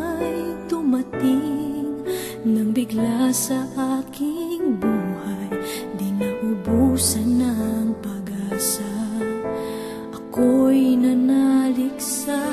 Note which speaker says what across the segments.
Speaker 1: ay dumating Nang bigla sa aking buhay. Di naubusan ng pag-asa. Ako'y nanalig sa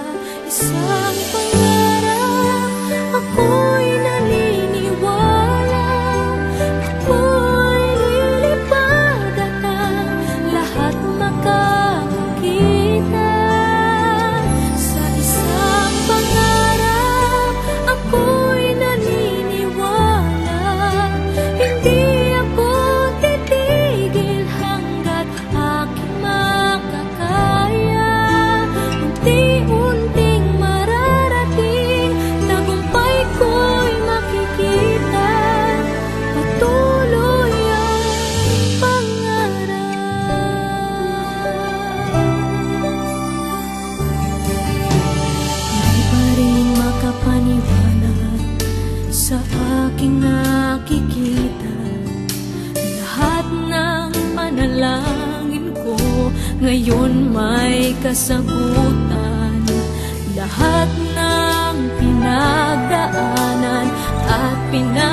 Speaker 1: Sa aking nakikita. Lahat ng panalangin ko Ngayon may kasagutan. Lahat ng pinagdaanan at pinag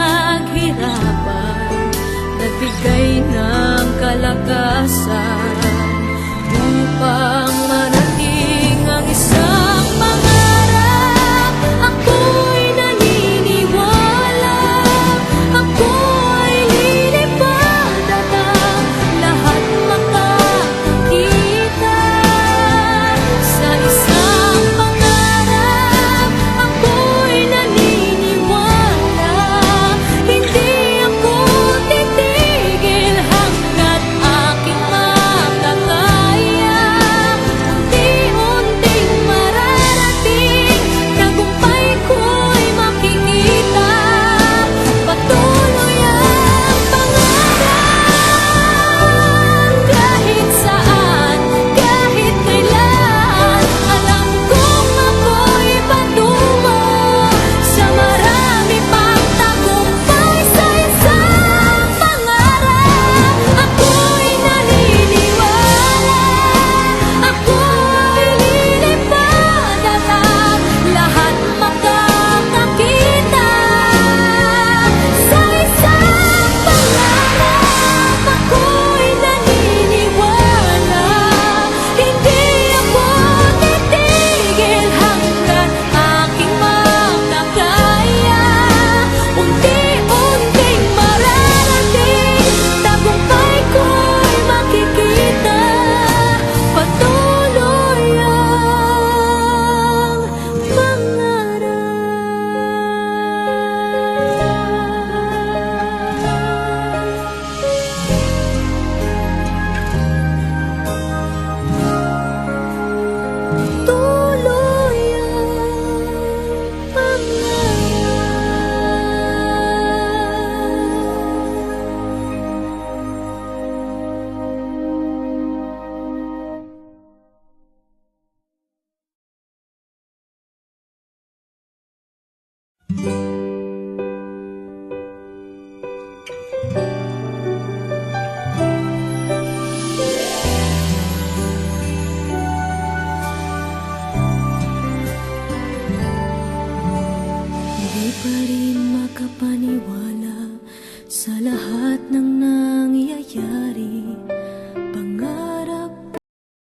Speaker 1: makapaniwala sa lahat ng nangyayari.